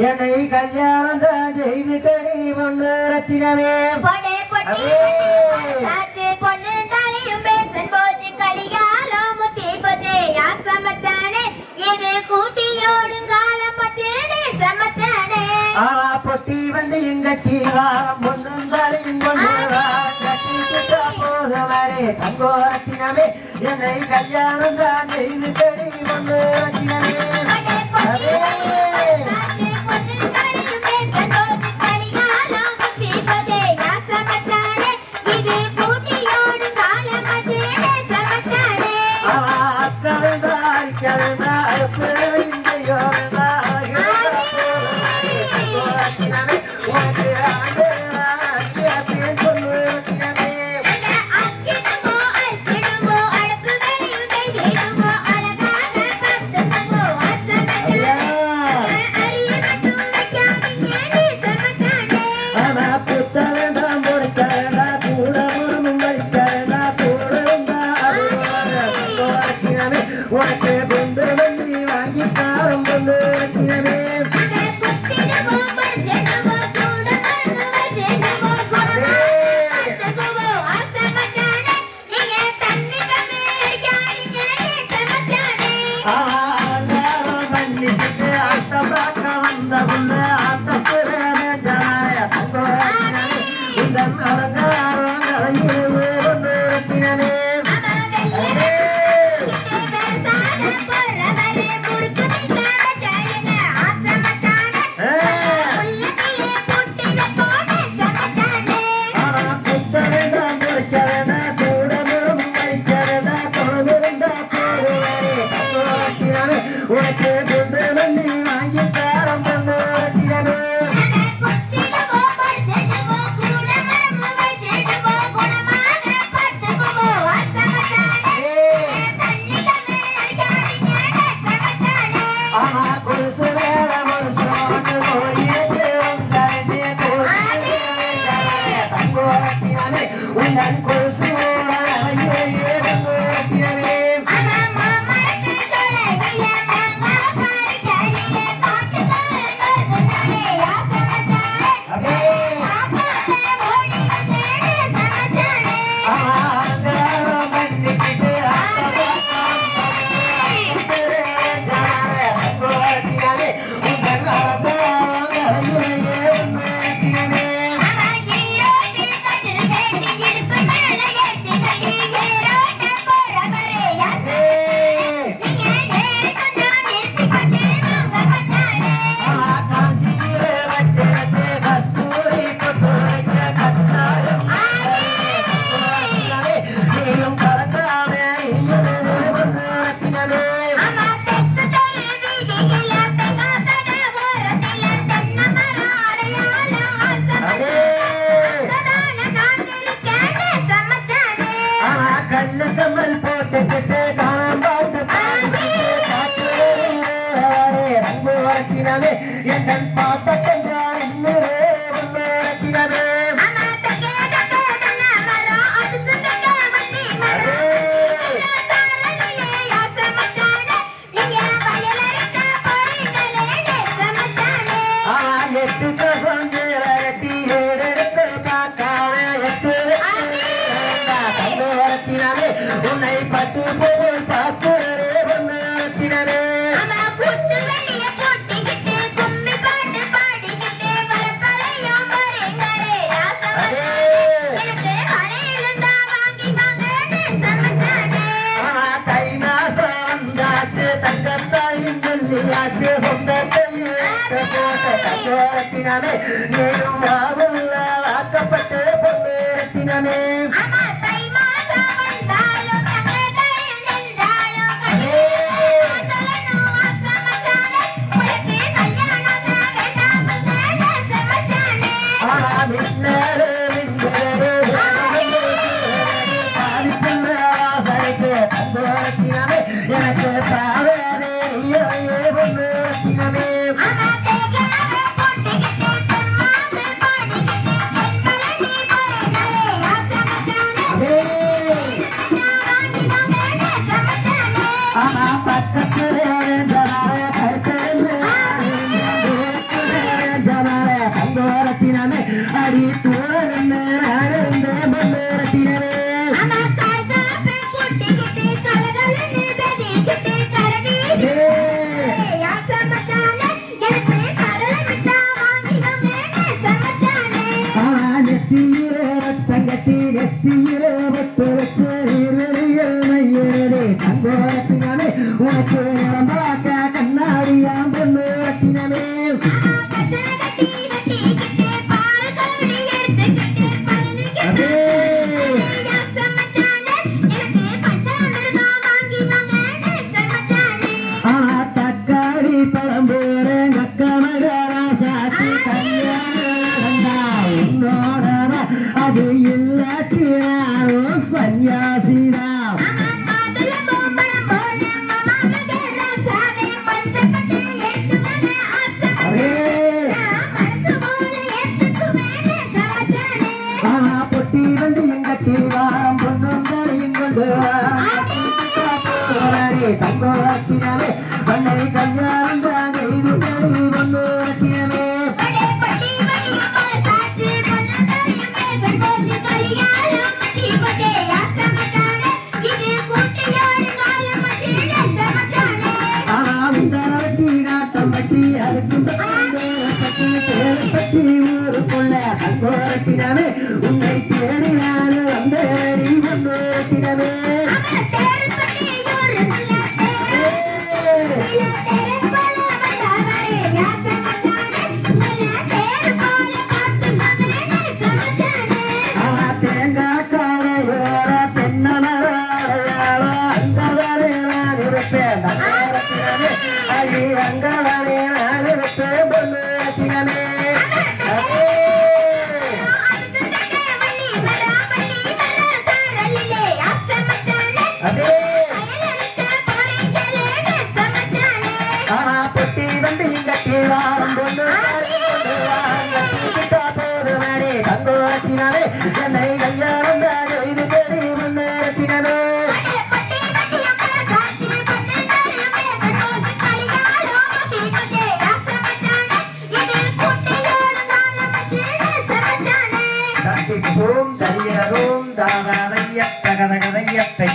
என்னை கல்யாணம் தான் செய்து கடி ஒண்ணு ரத்தினமே பொண்ணு பொண்ணு தலையும் பேசன் போச்சு கலிகாலம் முத்தி போதே யார் சமைச்சானே இது கூட்டியோடும் காலம் மச்சேனே சமைச்சானே. ஆனா பொட்டி வந்து எங்க சீவாரம் பொண்ணும் தலையும் கொண்டு போதவரே தங்கோ ரத்தினமே என்னை கல்யாணம் தான் செய்து கடி ஒண்ணு Right there. அழைத்தினவே உன்னை பற்றி போகும் பாஸ்கரே உன்னை அழைத்தினவே சொந்தத்தினாலே நேரும் வாக்கப்பட்டு பொண்ணு தங்கத்தியோட தங்கத்தி ரத்தியோட கொண்டு எங்க தீவாரம் பொண்ணும் கொண்டு தங்கோலா ஊருக்குள்ள அங்கோரத்திடமே உன்னை திறனினாலும் அந்த நீ முன்னோரத்திடமே மன்னாரே சென்னை கையாளந்த இது கேடி முன்னேறத்தினரே தப்பிப்போம் தரியறோம் தாரானைய தகதகதையத்தை